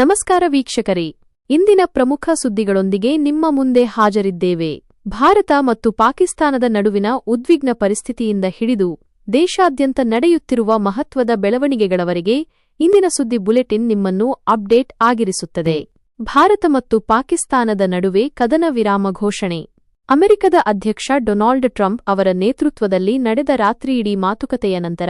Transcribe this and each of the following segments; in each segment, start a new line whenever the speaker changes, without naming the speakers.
ನಮಸ್ಕಾರ ವೀಕ್ಷಕರೇ. ಇಂದಿನ ಪ್ರಮುಖ ಸುದ್ದಿಗಳೊಂದಿಗೆ ನಿಮ್ಮ ಮುಂದೆ ಹಾಜರಿದ್ದೇವೆ. ಭಾರತ ಮತ್ತು ಪಾಕಿಸ್ತಾನದ ನಡುವಿನ ಉದ್ವಿಗ್ನ ಪರಿಸ್ಥಿತಿಯಿಂದ ಹಿಡಿದು ದೇಶಾದ್ಯಂತ ನಡೆಯುತ್ತಿರುವ ಮಹತ್ವದ ಬೆಳವಣಿಗೆಗಳವರೆಗೆ ಇಂದಿನ ಸುದ್ದಿ ಬುಲೆಟಿನ್ ನಿಮ್ಮನ್ನು ಅಪ್ಡೇಟ್ ಆಗಿರಿಸುತ್ತದೆ. ಭಾರತ ಮತ್ತು ಪಾಕಿಸ್ತಾನದ ನಡುವೆ ಕದನ ವಿರಾಮ ಘೋಷಣೆ. ಅಮೆರಿಕದ ಅಧ್ಯಕ್ಷ ಡೊನಾಲ್ಡ್ ಟ್ರಂಪ್ ಅವರ ನೇತೃತ್ವದಲ್ಲಿ ನಡೆದ ರಾತ್ರಿಯಿಡೀ ಮಾತುಕತೆಯ ನಂತರ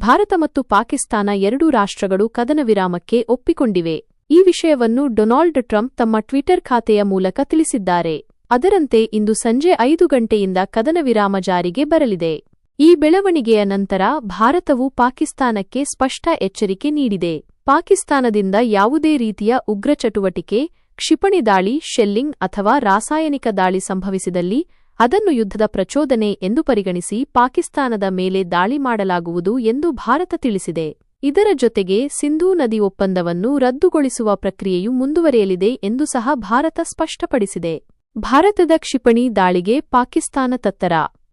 ಭಾರತ ಮತ್ತು ಪಾಕಿಸ್ತಾನ ಎರಡೂ ರಾಷ್ಟ್ರಗಳು ಕದನ ವಿರಾಮಕ್ಕೆ ಒಪ್ಪಿಕೊಂಡಿವೆ. ಈ ವಿಷಯವನ್ನು ಡೊನಾಲ್ಡ್ ಟ್ರಂಪ್ ತಮ್ಮ ಟ್ವಿಟರ್ ಖಾತೆಯ ಮೂಲಕ ತಿಳಿಸಿದ್ದಾರೆ. ಅದರಂತೆ ಇಂದು ಸಂಜೆ ಐದು ಗಂಟೆಯಿಂದ ಕದನ ವಿರಾಮ ಜಾರಿಗೆ ಬರಲಿದೆ. ಈ ಬೆಳವಣಿಗೆಯ ನಂತರ ಭಾರತವು ಪಾಕಿಸ್ತಾನಕ್ಕೆ ಸ್ಪಷ್ಟ ಎಚ್ಚರಿಕೆ ನೀಡಿದೆ. ಪಾಕಿಸ್ತಾನದಿಂದ ಯಾವುದೇ ರೀತಿಯ ಉಗ್ರ ಚಟುವಟಿಕೆ, ಕ್ಷಿಪಣಿ ದಾಳಿ, ಶೆಲ್ಲಿಂಗ್ ಅಥವಾ ರಾಸಾಯನಿಕ ದಾಳಿ ಸಂಭವಿಸಿದಲ್ಲಿ ಅದನ್ನು ಯುದ್ಧದ ಪ್ರಚೋದನೆ ಎಂದು ಪರಿಗಣಿಸಿ ಪಾಕಿಸ್ತಾನದ ಮೇಲೆ ದಾಳಿ ಮಾಡಲಾಗುವುದು ಎಂದು ಭಾರತ ತಿಳಿಸಿದೆ. ಇದರ ಜೊತೆಗೆ ಸಿಂಧೂ ನದಿ ಒಪ್ಪಂದವನ್ನು ರದ್ದುಗೊಳಿಸುವ ಪ್ರಕ್ರಿಯೆಯು ಮುಂದುವರೆಯಲಿದೆ ಎಂದು ಸಹ ಭಾರತ ಸ್ಪಷ್ಟಪಡಿಸಿದೆ. ಭಾರತದ ಕ್ಷಿಪಣಿ ದಾಳಿಗೆ ಪಾಕಿಸ್ತಾನ ತತ್ತರ.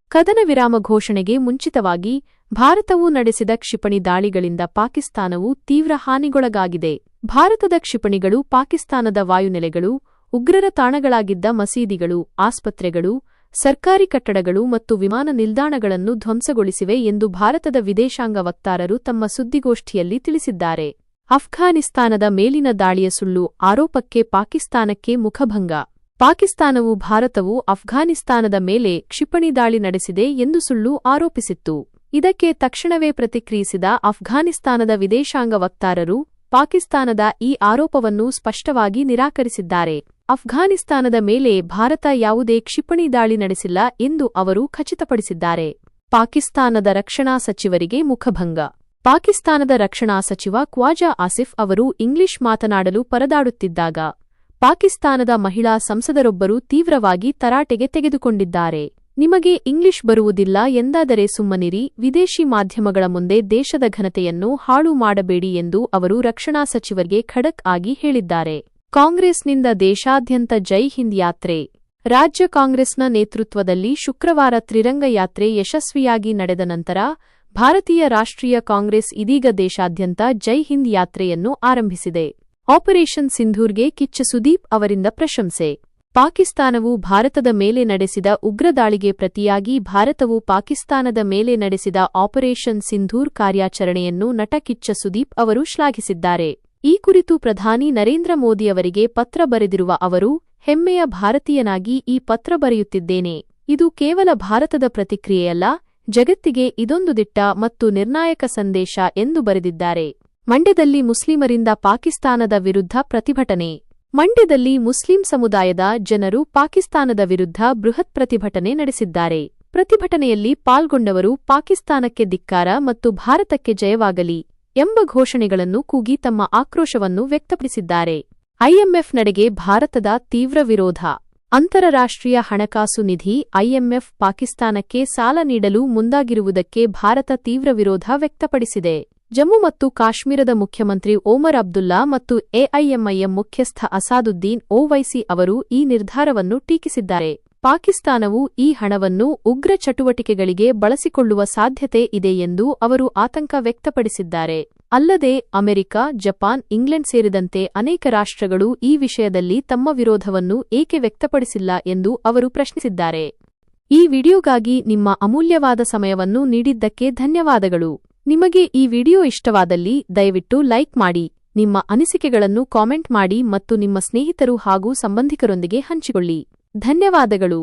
ಕದನ ವಿರಾಮ ಘೋಷಣೆಗೆ ಮುಂಚಿತವಾಗಿ ಭಾರತವು ನಡೆಸಿದ ಕ್ಷಿಪಣಿ ದಾಳಿಗಳಿಂದ ಪಾಕಿಸ್ತಾನವು ತೀವ್ರ ಹಾನಿಗೊಳಗಾಗಿದೆ. ಭಾರತದ ಕ್ಷಿಪಣಿಗಳು ಪಾಕಿಸ್ತಾನದ ವಾಯುನೆಲೆಗಳು, ಉಗ್ರರ ತಾಣಗಳಾಗಿದ್ದ ಮಸೀದಿಗಳು, ಆಸ್ಪತ್ರೆಗಳು ಸರ್ಕಾರಿ ಕಟ್ಟಡಗಳು ಮತ್ತು ವಿಮಾನ ನಿಲ್ದಾಣಗಳನ್ನು ಧ್ವಂಸಗೊಳಿಸಿವೆ ಎಂದು ಭಾರತದ ವಿದೇಶಾಂಗ ವಕ್ತಾರರು ತಮ್ಮ ಸುದ್ದಿಗೋಷ್ಠಿಯಲ್ಲಿ ತಿಳಿಸಿದ್ದಾರೆ. ಅಫ್ಘಾನಿಸ್ತಾನದ ಮೇಲಿನ ದಾಳಿಯ ಸುಳ್ಳು ಆರೋಪಕ್ಕೆ ಪಾಕಿಸ್ತಾನಕ್ಕೆ ಮುಖಭಂಗ. ಪಾಕಿಸ್ತಾನವು ಭಾರತವು ಅಫ್ಘಾನಿಸ್ತಾನದ ಮೇಲೆ ಕ್ಷಿಪಣಿ ದಾಳಿ ನಡೆಸಿದೆ ಎಂದು ಸುಳ್ಳು ಆರೋಪಿಸಿತ್ತು. ಇದಕ್ಕೆ ತಕ್ಷಣವೇ ಪ್ರತಿಕ್ರಿಯಿಸಿದ ಅಫ್ಘಾನಿಸ್ತಾನದ ವಿದೇಶಾಂಗ ವಕ್ತಾರರು, ಪಾಕಿಸ್ತಾನದ ಈ ಆರೋಪವನ್ನು ಸ್ಪಷ್ಟವಾಗಿ ನಿರಾಕರಿಸಿದ್ದಾರೆ. ಅಫ್ಘಾನಿಸ್ತಾನದ ಮೇಲೆ ಭಾರತ ಯಾವುದೇ ಕ್ಷಿಪಣಿ ದಾಳಿ ನಡೆಸಿಲ್ಲ ಎಂದು ಅವರು ಖಚಿತಪಡಿಸಿದ್ದಾರೆ. ಪಾಕಿಸ್ತಾನದ ರಕ್ಷಣಾ ಸಚಿವರಿಗೆ ಮುಖಭಂಗ. ಪಾಕಿಸ್ತಾನದ ರಕ್ಷಣಾ ಸಚಿವ ಕ್ವಾಜಾ ಆಸಿಫ್ ಅವರು ಇಂಗ್ಲಿಷ್ ಮಾತನಾಡಲು ಪರದಾಡುತ್ತಿದ್ದಾಗ, ಪಾಕಿಸ್ತಾನದ ಮಹಿಳಾ ಸಂಸದರೊಬ್ಬರು ತೀವ್ರವಾಗಿ ತರಾಟೆಗೆ ತೆಗೆದುಕೊಂಡಿದ್ದಾರೆ. ನಿಮಗೆ ಇಂಗ್ಲಿಷ್ ಬರುವುದಿಲ್ಲ ಎಂದಾದರೆ ಸುಮ್ಮನಿರಿ, ವಿದೇಶಿ ಮಾಧ್ಯಮಗಳ ಮುಂದೆ ದೇಶದ ಘನತೆಯನ್ನು ಹಾಳು ಮಾಡಬೇಡಿ ಎಂದು ಅವರು ರಕ್ಷಣಾ ಸಚಿವರಿಗೆ ಖಡಕ್ ಆಗಿ ಹೇಳಿದ್ದಾರೆ. ಕಾಂಗ್ರೆಸ್ನಿಂದ ದೇಶಾದ್ಯಂತ ಜೈ ಹಿಂದ್ ಯಾತ್ರೆ. ರಾಜ್ಯ ಕಾಂಗ್ರೆಸ್ನ ನೇತೃತ್ವದಲ್ಲಿ ಶುಕ್ರವಾರ ತ್ರಿರಂಗ ಯಾತ್ರೆ ಯಶಸ್ವಿಯಾಗಿ ನಡೆದ ನಂತರ ಭಾರತೀಯ ರಾಷ್ಟ್ರೀಯ ಕಾಂಗ್ರೆಸ್ ಇದೀಗ ದೇಶಾದ್ಯಂತ ಜೈ ಹಿಂದ್ ಯಾತ್ರೆಯನ್ನು ಆರಂಭಿಸಿದೆ. ಆಪರೇಷನ್ ಸಿಂಧೂರ್ಗೆ ಕಿಚ್ಚ ಸುದೀಪ್ ಅವರಿಂದ ಪ್ರಶಂಸೆ. ಪಾಕಿಸ್ತಾನವು ಭಾರತದ ಮೇಲೆ ನಡೆಸಿದ ಉಗ್ರದಾಳಿಗೆ ಪ್ರತಿಯಾಗಿ ಭಾರತವು ಪಾಕಿಸ್ತಾನದ ಮೇಲೆ ನಡೆಸಿದ ಆಪರೇಷನ್ ಸಿಂಧೂರ್ ಕಾರ್ಯಾಚರಣೆಯನ್ನು ನಟ ಕಿಚ್ಚ ಸುದೀಪ್ ಅವರು ಶ್ಲಾಘಿಸಿದ್ದಾರೆ. ಈ ಕುರಿತು ಪ್ರಧಾನಿ ನರೇಂದ್ರ ಮೋದಿಯವರಿಗೆ ಪತ್ರ ಬರೆದಿರುವ ಅವರು, ಹೆಮ್ಮೆಯ ಭಾರತೀಯನಾಗಿ ಈ ಪತ್ರ ಬರೆಯುತ್ತಿದ್ದೇನೆ. ಇದು ಕೇವಲ ಭಾರತದ ಪ್ರತಿಕ್ರಿಯೆಯಲ್ಲ, ಜಗತ್ತಿಗೆ ಇದೊಂದು ದಿಟ್ಟ ಮತ್ತು ನಿರ್ಣಾಯಕ ಸಂದೇಶ ಎಂದು ಬರೆದಿದ್ದಾರೆ. ಮಂಡ್ಯದಲ್ಲಿ ಮುಸ್ಲಿಮರಿಂದ ಪಾಕಿಸ್ತಾನದ ವಿರುದ್ಧ ಪ್ರತಿಭಟನೆ. ಮಂಡ್ಯದಲ್ಲಿ ಮುಸ್ಲಿಂ ಸಮುದಾಯದ ಜನರು ಪಾಕಿಸ್ತಾನದ ವಿರುದ್ಧ ಬೃಹತ್ ಪ್ರತಿಭಟನೆ ನಡೆಸಿದ್ದಾರೆ. ಪ್ರತಿಭಟನೆಯಲ್ಲಿ ಪಾಲ್ಗೊಂಡವರು ಪಾಕಿಸ್ತಾನಕ್ಕೆ ಧಿಕ್ಕಾರ ಮತ್ತು ಭಾರತಕ್ಕೆ ಜಯವಾಗಲಿ. ಎಂಬ ಘೋಷಣೆಗಳನ್ನು ಕೂಗಿ ತಮ್ಮ ಆಕ್ರೋಶವನ್ನು ವ್ಯಕ್ತಪಡಿಸಿದ್ದಾರೆ. ಐಎಂಎಫ್ ನಡೆಗೆ ಭಾರತದ ತೀವ್ರ ವಿರೋಧ. ಅಂತಾರಾಷ್ಟ್ರೀಯ ಹಣಕಾಸು ನಿಧಿ ಐಎಂಎಫ್ ಪಾಕಿಸ್ತಾನಕ್ಕೆ ಸಾಲ ನೀಡಲು ಮುಂದಾಗಿರುವುದಕ್ಕೆ ಭಾರತ ತೀವ್ರ ವಿರೋಧ ವ್ಯಕ್ತಪಡಿಸಿದೆ. ಜಮ್ಮು ಮತ್ತು ಕಾಶ್ಮೀರದ ಮುಖ್ಯಮಂತ್ರಿ ಓಮರ್ ಅಬ್ದುಲ್ಲಾ ಮತ್ತು ಎಐಎಂಐಎಂ ಮುಖ್ಯಸ್ಥ ಅಸಾದುದ್ದೀನ್ ಓವೈಸಿ ಅವರು ಈ ನಿರ್ಧಾರವನ್ನು ಟೀಕಿಸಿದ್ದಾರೆ. ಪಾಕಿಸ್ತಾನವು ಈ ಹಣವನ್ನು ಉಗ್ರ ಚಟುವಟಿಕೆಗಳಿಗೆ ಬಳಸಿಕೊಳ್ಳುವ ಸಾಧ್ಯತೆ ಇದೆ ಎಂದು ಅವರು ಆತಂಕ ವ್ಯಕ್ತಪಡಿಸಿದ್ದಾರೆ. ಅಲ್ಲದೆ, ಅಮೆರಿಕ, ಜಪಾನ್, ಇಂಗ್ಲೆಂಡ್ ಸೇರಿದಂತೆ ಅನೇಕ ರಾಷ್ಟ್ರಗಳು ಈ ವಿಷಯದಲ್ಲಿ ತಮ್ಮ ವಿರೋಧವನ್ನು ಏಕೆ ವ್ಯಕ್ತಪಡಿಸಿಲ್ಲ ಎಂದು ಅವರು ಪ್ರಶ್ನಿಸಿದ್ದಾರೆ. ಈ ವಿಡಿಯೋಗಾಗಿ ನಿಮ್ಮ ಅಮೂಲ್ಯವಾದ ಸಮಯವನ್ನು ನೀಡಿದ್ದಕ್ಕೆ ಧನ್ಯವಾದಗಳು. ನಿಮಗೆ ಈ ವಿಡಿಯೋ ಇಷ್ಟವಾದಲ್ಲಿ ದಯವಿಟ್ಟು ಲೈಕ್ ಮಾಡಿ ನಿಮ್ಮ ಅನಿಸಿಕೆಗಳನ್ನು ಕಾಮೆಂಟ್ ಮಾಡಿ ಮತ್ತು ನಿಮ್ಮ ಸ್ನೇಹಿತರು ಹಾಗೂ ಸಂಬಂಧಿಕರೊಂದಿಗೆ ಹಂಚಿಕೊಳ್ಳಿ. ಧನ್ಯವಾದಗಳು.